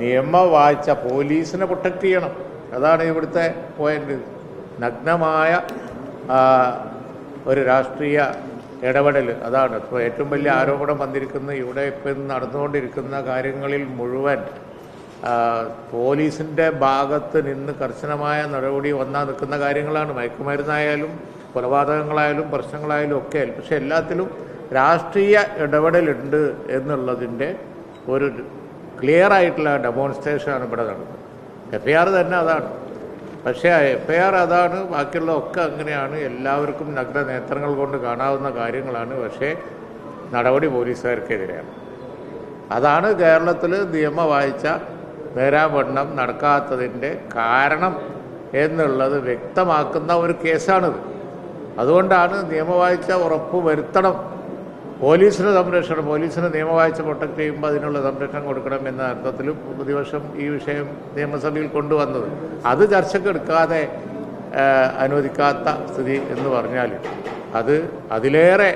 നിയമവാഴ്ച പോലീസിനെ പ്രൊട്ടക്ട് ചെയ്യണം. അതാണ് ഇവിടുത്തെ പോയിന്റ് നഗ്നമായ ഒരു രാഷ്ട്രീയ ഇടപെടൽ അതാണ്. ഇപ്പോൾ ഏറ്റവും വലിയ ആരോപണം വന്നിരിക്കുന്ന ഇവിടെ ഇപ്പം നടന്നുകൊണ്ടിരിക്കുന്ന കാര്യങ്ങളിൽ മുഴുവൻ പോലീസിന്റെ ഭാഗത്ത് നിന്ന് കർശനമായ നടപടി വന്നാൽ നിൽക്കുന്ന കാര്യങ്ങളാണ്. മയക്കുമരുന്നായാലും കൊലപാതകങ്ങളായാലും പ്രശ്നങ്ങളായാലും ഒക്കെ പക്ഷെ എല്ലാത്തിലും രാഷ്ട്രീയ ഇടപെടലുണ്ട് എന്നുള്ളതിന്റെ ഒരു ക്ലിയർ ആയിട്ടുള്ള ഡെമോൺസ്ട്രേഷനാണ് ഇവിടെ നടന്നത്. എഫ് ഐ ആർ തന്നെ അതാണ്. പക്ഷേ എഫ് ഐ ആർ അതാണ് ബാക്കിയുള്ള ഒക്കെ അങ്ങനെയാണ്. എല്ലാവർക്കും നഗ്ന നേത്രങ്ങൾ കൊണ്ട് കാണാവുന്ന കാര്യങ്ങളാണ്. പക്ഷേ നടപടി പോലീസുകാർക്കെതിരെയാണ്. അതാണ് കേരളത്തിൽ നിയമ വായിച്ച നേരാവണ്ണം നടക്കാത്തതിന്റെ കാരണം എന്നുള്ളത് വ്യക്തമാക്കുന്ന ഒരു കേസാണിത്. അതുകൊണ്ടാണ് നിയമവാഴ്ച ഉറപ്പ് വരുത്തണം പോലീസിന് സംരക്ഷണം പോലീസിന് നിയമവാഴ്ച പ്രൊട്ടക്ട് ചെയ്യുമ്പോൾ അതിനുള്ള സംരക്ഷണം കൊടുക്കണം എന്ന അർത്ഥത്തിലും പ്രതിപക്ഷം ഈ വിഷയം നിയമസഭയിൽ കൊണ്ടുവന്നത്. അത് ചർച്ചക്കെടുക്കാതെ അനുവദിക്കാത്ത സ്ഥിതി എന്ന് പറഞ്ഞാൽ അത് അതിലേറെ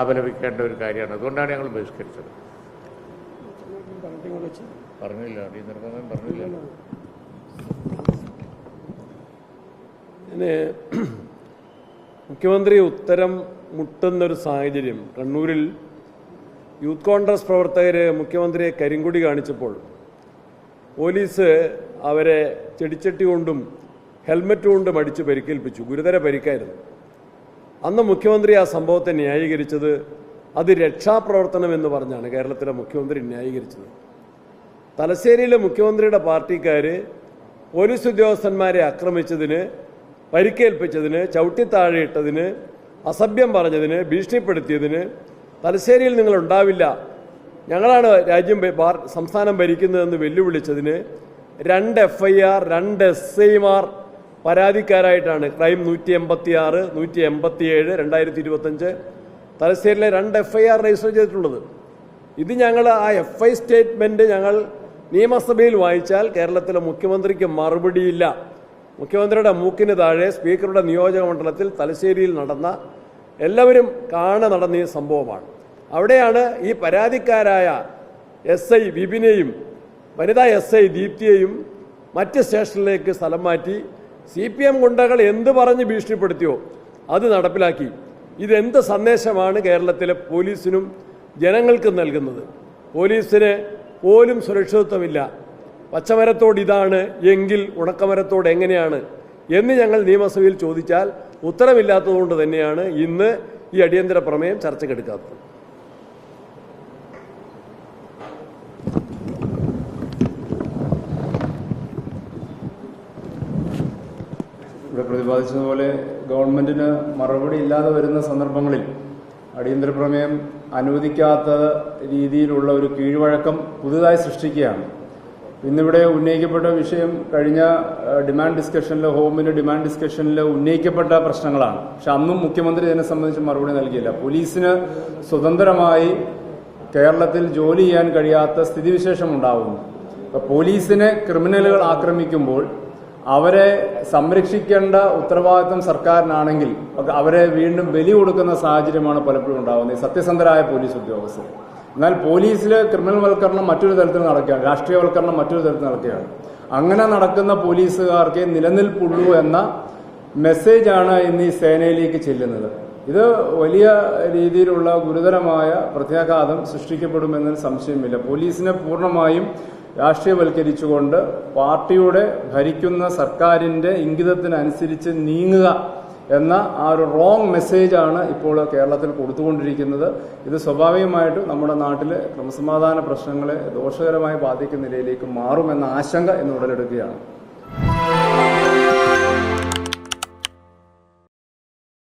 അപലപിക്കേണ്ട ഒരു കാര്യമാണ്. അതുകൊണ്ടാണ് ഞങ്ങൾ ബഹിഷ്കരിച്ചത്. പറഞ്ഞില്ല. പറഞ്ഞില്ല. മുഖ്യമന്ത്രി ഉത്തരം മുട്ടുന്നൊരു സാഹചര്യം. കണ്ണൂരിൽ യൂത്ത് കോൺഗ്രസ് പ്രവർത്തകർ മുഖ്യമന്ത്രിയെ കരിങ്കുടി കാണിച്ചപ്പോൾ പോലീസ് അവരെ ചെടിച്ചട്ടി കൊണ്ടും ഹെൽമറ്റ് കൊണ്ടും അടിച്ച് പരിക്കേൽപ്പിച്ചു. ഗുരുതര പരിക്കായിരുന്നു. അന്ന് മുഖ്യമന്ത്രി ആ സംഭവത്തെ ന്യായീകരിച്ചത് അത് രക്ഷാപ്രവർത്തനം എന്ന് പറഞ്ഞാണ് കേരളത്തിലെ മുഖ്യമന്ത്രി ന്യായീകരിച്ചത്. തലശ്ശേരിയിലെ മുഖ്യമന്ത്രിയുടെ പാർട്ടിക്കാർ പോലീസ് ഉദ്യോഗസ്ഥന്മാരെ ആക്രമിച്ചതിന് പരിക്കേൽപ്പിച്ചതിന് ചവിട്ടിത്താഴെയിട്ടതിന് അസഭ്യം പറഞ്ഞതിന് ഭീഷണിപ്പെടുത്തിയതിന് തലശ്ശേരിയിൽ നിങ്ങൾ ഉണ്ടാവില്ല. ഞങ്ങളാണ് രാജ്യം സംസ്ഥാനം ഭരിക്കുന്നതെന്ന് വെല്ലുവിളിച്ചതിന് രണ്ട് എഫ് ഐ ആർ രണ്ട് എസ് ഐമാർ പരാതിക്കാരായിട്ടാണ്. ക്രൈം നൂറ്റി എൺപത്തി ആറ് നൂറ്റി എൺപത്തി ഏഴ് രണ്ടായിരത്തി ഇരുപത്തഞ്ച് തലശ്ശേരിയിലെ രണ്ട് എഫ് ഐ ആർ രജിസ്റ്റർ ചെയ്തിട്ടുള്ളത്. ഇത് ഞങ്ങൾ ആ എഫ് ഐ സ്റ്റേറ്റ്മെന്റ് ഞങ്ങൾ നിയമസഭയിൽ വായിച്ചാൽ കേരളത്തിലെ മുഖ്യമന്ത്രിക്ക് മറുപടിയില്ല. മുഖ്യമന്ത്രിയുടെ മൂക്കിന് താഴെ സ്പീക്കറുടെ നിയോജക മണ്ഡലത്തിൽ തലശ്ശേരിയിൽ നടന്ന എല്ലാവരും കാണ നടന്ന ഈ സംഭവമാണ്. അവിടെയാണ് ഈ പരാതിക്കാരായ എസ് ഐ വിപിനെയും വനിതാ എസ് ഐ ദീപ്തിയെയും മറ്റ് സ്റ്റേഷനിലേക്ക് സ്ഥലം മാറ്റി സി പി എം ഗുണ്ടകൾ എന്ത് പറഞ്ഞ് ഭീഷണിപ്പെടുത്തിയോ അത് നടപ്പിലാക്കി. ഇതെന്ത് സന്ദേശമാണ് കേരളത്തിലെ പോലീസിനും ജനങ്ങൾക്കും നൽകുന്നത്? പോലീസിന് പോലും സുരക്ഷിതത്വമില്ല. പച്ചമരത്തോട് ഇതാണ് എങ്കിൽ ഉണക്കമരത്തോട് എങ്ങനെയാണ് എന്ന് ഞങ്ങൾ നിയമസഭയിൽ ചോദിച്ചാൽ ഉത്തരമില്ലാത്തതുകൊണ്ട് തന്നെയാണ് ഇന്ന് ഈ അടിയന്തര പ്രമേയം ചർച്ചയ്ക്കെടുക്കാത്തത് ഇവിടെ പ്രതിപാദിച്ചതുപോലെ ഗവൺമെന്റിന് മറുപടി ഇല്ലാതെ വരുന്ന സന്ദർഭങ്ങളിൽ അടിയന്തര പ്രമേയം അനുവദിക്കാത്ത രീതിയിലുള്ള ഒരു കീഴ്വഴക്കം പുതുതായി സൃഷ്ടിക്കുകയാണ്. ഇന്നിവിടെ ഉന്നയിക്കപ്പെട്ട വിഷയം കഴിഞ്ഞ ഡിമാൻഡ് ഡിസ്കഷനിൽ ഹോമിന്റെ ഡിമാൻഡ് ഡിസ്കഷനിൽ ഉന്നയിക്കപ്പെട്ട പ്രശ്നങ്ങളാണ്. പക്ഷെ അന്നും മുഖ്യമന്ത്രി ഇതിനെ സംബന്ധിച്ച് മറുപടി നൽകിയില്ല. പോലീസിന് സ്വതന്ത്രമായി കേരളത്തിൽ ജോലി ചെയ്യാൻ കഴിയാത്ത സ്ഥിതിവിശേഷം ഉണ്ടാവുന്നു അപ്പൊ പോലീസിനെ ക്രിമിനലുകൾ ആക്രമിക്കുമ്പോൾ അവരെ സംരക്ഷിക്കേണ്ട ഉത്തരവാദിത്വം സർക്കാരിനാണെങ്കിൽ അവരെ വീണ്ടും ബലി കൊടുക്കുന്ന സാഹചര്യമാണ് പലപ്പോഴും ഉണ്ടാകുന്നത് സത്യസന്ധരായ പോലീസ് ഉദ്യോഗസ്ഥർ. എന്നാൽ പോലീസിലെ ക്രിമിനൽ വൽക്കരണം മറ്റൊരു തരത്തിൽ നടക്കുകയാണ്. രാഷ്ട്രീയവൽക്കരണം മറ്റൊരു തരത്തിൽ നടക്കുകയാണ്. അങ്ങനെ നടക്കുന്ന പോലീസുകാർക്ക് നിലനിൽപ്പുള്ളൂ എന്ന മെസ്സേജാണ് ഇന്ന് ഈ സേനയിലേക്ക് ചെല്ലുന്നത്. ഇത് വലിയ രീതിയിലുള്ള ഗുരുതരമായ പ്രത്യാഘാതം സൃഷ്ടിക്കപ്പെടുമെന്നതിന് സംശയമില്ല പോലീസിനെ പൂർണമായും രാഷ്ട്രീയവൽക്കരിച്ചുകൊണ്ട് പാർട്ടിയുടെ ഭരിക്കുന്ന സർക്കാരിന്റെ ഇംഗിതത്തിനനുസരിച്ച് നീങ്ങുക എന്ന ആ ഒരു റോങ് മെസ്സേജാണ് ഇപ്പോൾ കേരളത്തിൽ കൊടുത്തുകൊണ്ടിരിക്കുന്നത്. ഇത് സ്വാഭാവികമായിട്ടും നമ്മുടെ നാട്ടിലെ ക്രമസമാധാന പ്രശ്നങ്ങളെ ദോഷകരമായി ബാധിക്കുന്ന നിലയിലേക്ക് മാറുമെന്ന ആശങ്ക ഇന്ന് ഉടലെടുക്കുകയാണ്.